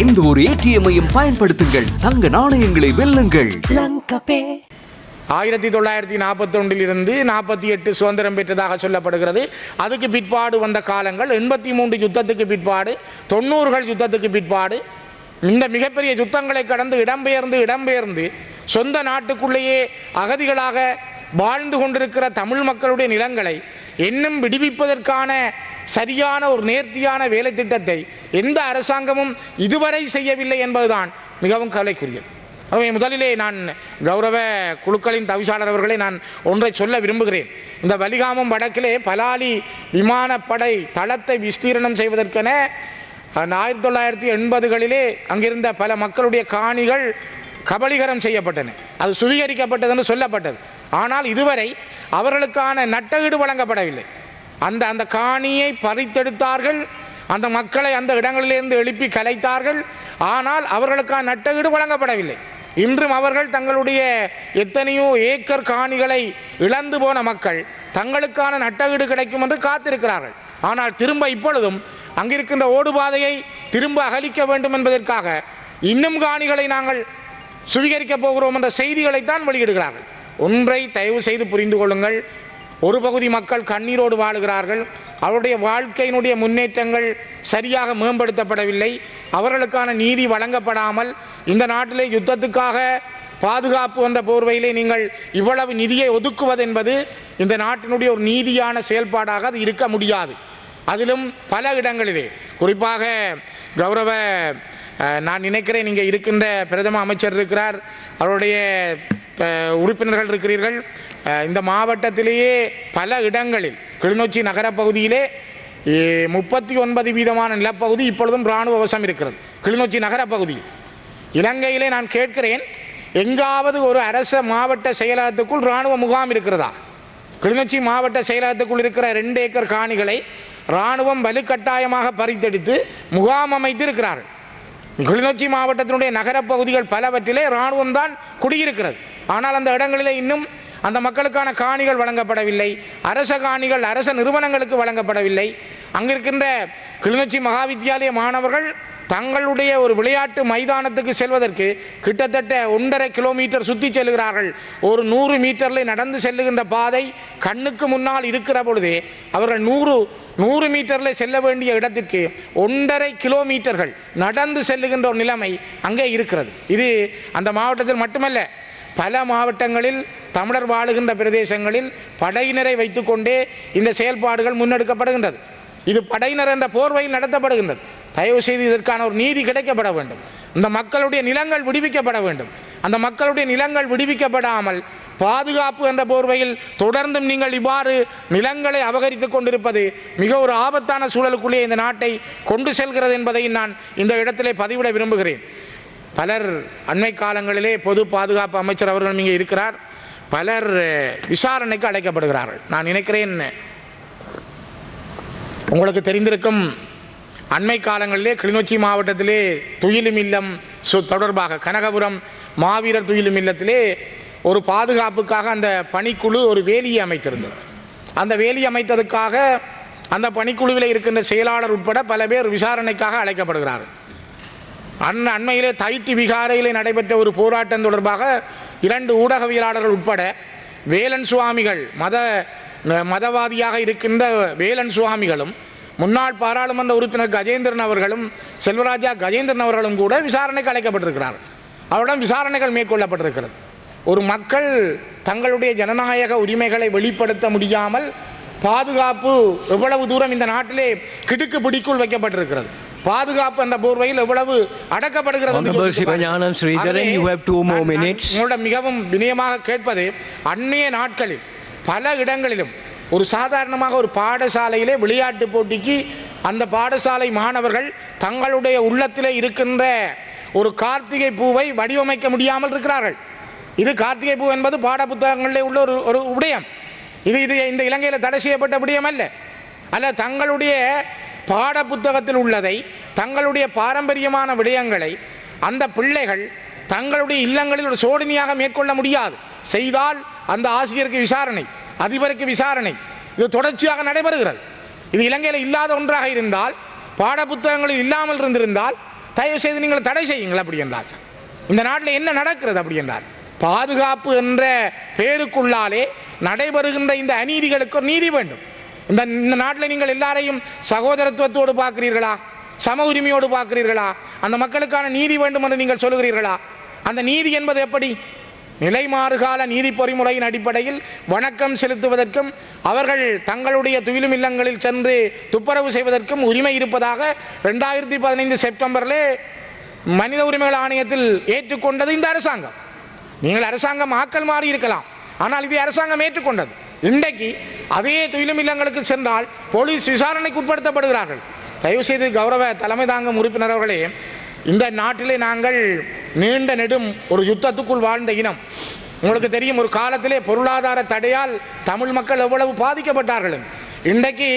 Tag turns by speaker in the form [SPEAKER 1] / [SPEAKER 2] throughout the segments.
[SPEAKER 1] எந்த ஒரு ஏடிஎம்மையும் பயன்படுத்துங்கள். தங்க நாணயங்களை வெல்லுங்கள்.
[SPEAKER 2] ஆயிரத்தி தொள்ளாயிரத்தி நாற்பத்தொன்றில் இருந்து நாற்பத்தி எட்டு சுதந்திரம் பெற்றதாக சொல்லப்படுகிறது. அதுக்கு பிற்பாடு வந்த காலங்கள் எண்பத்தி மூன்று யுத்தத்துக்கு பிற்பாடு தொண்ணூறுகள் யுத்தத்துக்கு பிற்பாடு இந்த மிகப்பெரிய யுத்தங்களை கடந்து இடம்பெயர்ந்து இடம்பெயர்ந்து சொந்த நாட்டுக்குள்ளேயே அகதிகளாக வாழ்ந்து கொண்டிருக்கிற தமிழ் மக்களுடைய நிலங்களை இன்னும் விடுவிப்பதற்கான சரியான ஒரு நேர்த்தியான வேலை திட்டத்தை எந்த அரசாங்கமும் இதுவரை செய்யவில்லை என்பதுதான் மிகவும் கவலைக்குரியது. ஆகவே முதலிலே நான் கௌரவ குழுக்களின் தவிசாளர் அவர்களை நான் ஒன்றை சொல்ல விரும்புகிறேன். இந்த வலிகாமம் வடக்கிலே பலாலி விமானப்படை தளத்தை விஸ்தீரணம் செய்வதற்கென ஆயிரத்தி தொள்ளாயிரத்தி எண்பதுகளிலே அங்கிருந்த பல மக்களுடைய காணிகள் கபலீகரம் செய்யப்பட்டன. அது சுவீகரிக்கப்பட்டது என்று சொல்லப்பட்டது. ஆனால் இதுவரை அவர்களுக்கான நட்டஈடு வழங்கப்படவில்லை. அந்த அந்த காணியை பறித்தெடுத்தார்கள். அந்த மக்களை அந்த இடங்களிலிருந்து எழுப்பி கலைத்தார்கள். ஆனால் அவர்களுக்கான நட்டஈடு வழங்கப்படவில்லை. இன்றும் அவர்கள் தங்களுடைய எத்தனையோ ஏக்கர் காணிகளை இழந்து போன மக்கள் தங்களுக்கான நட்டஈடு கிடைக்கும் என்று காத்திருக்கிறார்கள். ஆனால் திரும்ப இப்பொழுதும் அங்கிருக்கின்ற ஓடுபாதையை திரும்ப அகலிக்க வேண்டும் என்பதற்காக இன்னும் காணிகளை நாங்கள் சுவீகரிக்கப் போகிறோம் என்ற செய்திகளைத்தான் வெளியிடுகிறார்கள். ஒன்றை தயவு செய்து புரிந்து கொள்ளுங்கள். ஒரு பகுதி மக்கள் கண்ணீரோடு வாழுகிறார்கள். அவருடைய வாழ்க்கையினுடைய முன்னேற்றங்கள் சரியாக மேம்படுத்தப்படவில்லை. அவர்களுக்கான நீதி வழங்கப்படாமல் இந்த நாட்டிலே யுத்தத்துக்காக பாதுகாப்பு என்ற போர்வையிலே நீங்கள் இவ்வளவு நிதியை ஒதுக்குவது என்பது இந்த நாட்டினுடைய ஒரு நீதியான செயல்பாடாக அது இருக்க முடியாது. அதிலும் பல இடங்களிலே குறிப்பாக கௌரவ நான் நினைக்கிறேன் இங்கே இருக்கின்ற பிரதம அமைச்சர் இருக்கிறார் அவருடைய உறுப்பினர்கள் இருக்கிறீர்கள். இந்த மாவட்டத்திலேயே பல இடங்களில் கிளிநொச்சி நகர பகுதியிலே முப்பத்தி ஒன்பது வீதமான நிலப்பகுதி இப்பொழுதும் இராணுவ வசம் இருக்கிறது. கிளிநொச்சி நகர இலங்கையிலே நான் கேட்கிறேன் எங்காவது ஒரு அரச மாவட்ட செயலகத்துக்குள் இராணுவ முகாம் இருக்கிறதா? கிளிநொச்சி மாவட்ட செயலகத்துக்குள் இருக்கிற ரெண்டு ஏக்கர் காணிகளை இராணுவம் வலுக்கட்டாயமாக பறித்தெடுத்து முகாம் அமைத்து இருக்கிறார்கள் கிளிநொச்சி மாவட்டத்தினுடைய நகரப் பகுதிகள் பலவற்றிலே இராணுவம் தான் குடியிருக்கிறது. ஆனால் அந்த இடங்களிலே இன்னும் அந்த மக்களுக்கான காணிகள் வழங்கப்படவில்லை. அரச காணிகள் அரச நிறுவனங்களுக்கு வழங்கப்படவில்லை. அங்கிருக்கின்ற கிளிநொச்சி மகாவித்தியாலய மாணவர்கள் தங்களுடைய ஒரு விளையாட்டு மைதானத்துக்கு செல்வதற்கு கிட்டத்தட்ட ஒன்றரை கிலோமீட்டர் சுற்றி செல்கிறார்கள். ஒரு நூறு மீட்டரில் நடந்து செல்லுகின்ற பாதை கண்ணுக்கு முன்னால் இருக்கிற பொழுதே அவர்கள் நூறு நூறு மீட்டரில் செல்ல வேண்டிய இடத்திற்கு ஒன்றரை கிலோமீட்டர்கள் நடந்து செல்லுகின்ற ஒரு நிலைமை அங்கே இருக்கிறது. இது அந்த மாவட்டத்தில் மட்டுமல்ல பல மாவட்டங்களில் தமிழர் வாழுகின்ற பிரதேசங்களில் படையினரை வைத்துக்கொண்டே இந்த செயல்பாடுகள் முன்னெடுக்கப்படுகின்றது. இது படையினர் என்ற போர்வையில் நடத்தப்படுகின்றது. தயவு செய்து இதற்கான ஒரு நீதி கிடைக்கப்பட வேண்டும். இந்த மக்களுடைய நிலங்கள் விடுவிக்கப்பட வேண்டும். அந்த மக்களுடைய நிலங்கள் விடுவிக்கப்படாமல் பாதுகாப்பு என்ற போர்வையில் தொடர்ந்தும் நீங்கள் இவ்வாறு நிலங்களை அபகரித்துக் கொண்டிருப்பது மிக ஒரு ஆபத்தான சூழலுக்குள்ளே இந்த நாட்டை கொண்டு செல்கிறது என்பதை நான் இந்த இடத்திலே பதிவிட விரும்புகிறேன். பலர் அண்மை காலங்களிலே பொது பாதுகாப்பு அமைச்சர் அவர்கள் இங்கே இருக்கிறார். பலர் விசாரணைக்கு அழைக்கப்படுகிறார்கள். நான் நினைக்கிறேன் உங்களுக்கு தெரிந்திருக்கும் அண்மை காலங்களிலே கிளிநொச்சி மாவட்டத்திலே துயிலும் இல்லம் சு- தொடர்பாக கனகபுரம் மாவீரர் துயிலும் இல்லத்திலே ஒரு பாதுகாப்புக்காக அந்த பணிக்குழு ஒரு வேலியை அமைத்திருந்தது. அந்த வேலி அமைத்ததுக்காக அந்த பணிக்குழுவில் இருக்கின்ற செயலாளர் உட்பட பல பேர் விசாரணைக்காக அழைக்கப்படுகிறார்கள் அண்ணன் அண்மையிலே தைட்டி விகாரையிலே நடைபெற்ற ஒரு போராட்டம் தொடர்பாக இரண்டு ஊடகவியலாளர்கள் உட்பட வேலன் சுவாமிகள் மத மதவாதியாக இருக்கின்ற வேலன் சுவாமிகளும் முன்னாள் பாராளுமன்ற உறுப்பினர் கஜேந்திரன் அவர்களும் செல்வராஜா கஜேந்திரன் அவர்களும் கூட விசாரணைக்கு அழைக்கப்பட்டிருக்கிறார்கள் அவரிடம் விசாரணைகள் மேற்கொள்ளப்பட்டிருக்கிறது. ஒரு மக்கள் தங்களுடைய ஜனநாயக உரிமைகளை வெளிப்படுத்த முடியாமல் பாதுகாப்பு எவ்வளவு தூரம் இந்த நாட்டிலே கிடுக்கு பிடிக்குள் வைக்கப்பட்டிருக்கிறது. பாதுகாப்பு என்ற போர்வையில் எவ்வளவு அடக்கப்படுகிறது மிகவும் வினயமாக கேட்பது அந்நிய நாட்களில் பல இடங்களிலும் ஒரு சாதாரணமாக ஒரு பாடசாலையிலே விளையாட்டு போட்டிக்கு அந்த பாடசாலை மாணவர்கள் தங்களுடைய உள்ளத்திலே இருக்கின்ற ஒரு கார்த்திகை பூவை வடிவமைக்க முடியாமல் இருக்கிறார்கள். இது கார்த்திகை பூ என்பது பாடப்புத்தகங்களிலே உள்ள ஒரு ஒரு விடயம் இது இது இந்த இலங்கையில் தடை செய்யப்பட்ட விடயம் அல்ல. அல்ல தங்களுடைய பாட புத்தகத்தில் உள்ளதை தங்களுடைய பாரம்பரியமான விடயங்களை அந்த பிள்ளைகள் தங்களுடைய இல்லங்களில் ஒரு சோதனையாக மேற்கொள்ள முடியாது. செய்தால் அந்த ஆசிரியருக்கு விசாரணை. அதிபருக்கு விசாரணை. இது தொடர்ச்சியாக நடைபெறுகிறது. இது இலங்கையில் இல்லாத ஒன்றாக இருந்தால் பாட புத்தகங்களில் இல்லாமல் இருந்திருந்தால் தயவு செய்து நீங்கள் தடை செய்யுங்கள் அப்படி என்றார். இந்த நாட்டில் என்ன நடக்கிறது அப்படி என்றார். பாதுகாப்பு என்ற பேருக்குள்ளாலே நடைபெறுகின்ற இந்த அநீதிகளுக்கு நீதி வேண்டும். இந்த இந்த நாட்டில் நீங்கள் எல்லாரையும் சகோதரத்துவத்தோடு பார்க்கிறீர்களா? சம உரிமையோடு பார்க்கிறீர்களா? அந்த மக்களுக்கான நீதி வேண்டும் என்று நீங்கள் சொல்லுகிறீர்களா அந்த நீதி என்பது எப்படி? நிலை மாறுகால நீதி பொறிமுறையின் அடிப்படையில் வணக்கம் செலுத்துவதற்கும் அவர்கள் தங்களுடைய துயிலும் இல்லங்களில் சென்று துப்புரவு செய்வதற்கும் உரிமை இருப்பதாக ரெண்டாயிரத்தி பதினைந்து செப்டம்பரிலே மனித உரிமைகள் ஆணையத்தில் ஏற்றுக்கொண்டது இந்த அரசாங்கம். நீங்கள் அரசாங்கம் ஆக்கல் மாறி இருக்கலாம் ஆனால் இது அரசாங்கம் ஏற்றுக்கொண்டது. இன்றைக்கு அதே துயிலும் இல்லங்களுக்கு சென்றால் போலீஸ் விசாரணைக்கு உட்படுத்தப்படுகிறார்கள். தயவுசெய்து கௌரவ தலைமை தாங்கும் உறுப்பினர் அவர்களே இந்த நாட்டிலே நாங்கள் நீண்ட நெடும் ஒரு யுத்தத்துக்குள் வாழ்ந்த இனம். உங்களுக்கு தெரியும் ஒரு காலத்திலே பொருளாதார தடையால் தமிழ் மக்கள் எவ்வளவு பாதிக்கப்பட்டார்கள் இன்றைக்கு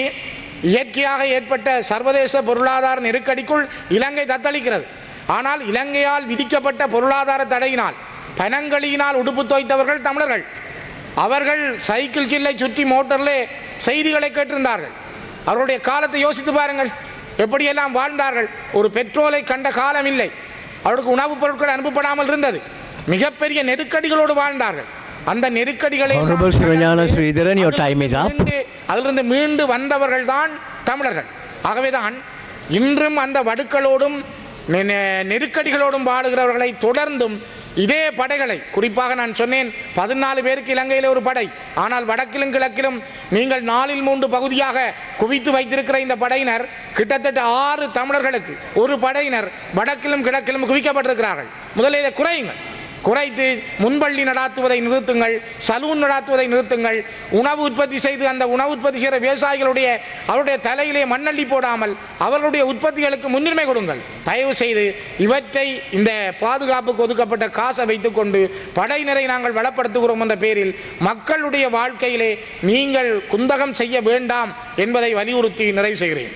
[SPEAKER 2] இயற்கையாக ஏற்பட்ட சர்வதேச பொருளாதார நெருக்கடிக்குள் இலங்கை தத்தளிக்கிறது. ஆனால் இலங்கையால் விதிக்கப்பட்ட பொருளாதார தடையினால் பனங்களியினால் உடுப்பு தோய்த்தவர்கள் தமிழர்கள். அவர்கள் சைக்கிள் சில்லை சுற்றி மோட்டரிலே செய்திகளை கேட்டிருந்தார்கள். அவருடைய காலத்தை யோசித்து பாருங்கள். எப்படியெல்லாம் வாழ்ந்தார்கள்? ஒரு பெட்ரோலை கண்ட காலம் இல்லை அவருக்கு உணவுப் பொருட்கள் அனுப்பப்படாமல் இருந்தது. மிகப்பெரிய நெருக்கடிகளோடு வாழ்ந்தார்கள். அந்த நெருக்கடிகளை. அதிலிருந்து- மீண்டு வந்தவர்கள் தான் தமிழர்கள். ஆகவேதான் இன்றும் அந்த வடுக்களோடும் நெருக்கடிகளோடும் வாழுகிறவர்களை தொடர்ந்தும் இதே படைகளை குறிப்பாக நான் சொன்னேன் பதினாலு பேருக்கு இலங்கையில் ஒரு படை. ஆனால் வடக்கிலும் கிழக்கிலும் நீங்கள் நாலில் மூன்று பகுதியாக குவித்து வைத்திருக்கிற இந்த படையினர் கிட்டத்தட்ட ஆறு தமிழர்களுக்கு ஒரு படையினர் வடக்கிலும் கிழக்கிலும் குவிக்கப்பட்டிருக்கிறார்கள். முதலில் இதை குறையுங்கள். குறைத்து முன்பள்ளி நடாத்துவதை நிறுத்துங்கள் சலூன் நடாத்துவதை நிறுத்துங்கள். உணவு உற்பத்தி செய்து அந்த உணவு உற்பத்தி செய்கிற விவசாயிகளுடைய அவருடைய தலையிலே மண்ணள்ளி போடாமல் அவர்களுடைய உற்பத்திகளுக்கு முன்னுரிமை கொடுங்கள். தயவு செய்து இவற்றை இந்த பாதுகாப்புக்கு ஒதுக்கப்பட்ட காசை வைத்துக்கொண்டு படையினரை நாங்கள் வளப்படுத்துகிறோம் என்ற பேரில் மக்களுடைய வாழ்க்கையிலே நீங்கள் குந்தகம் செய்ய வேண்டாம் என்பதை வலியுறுத்தி நிறைவு செய்கிறேன்.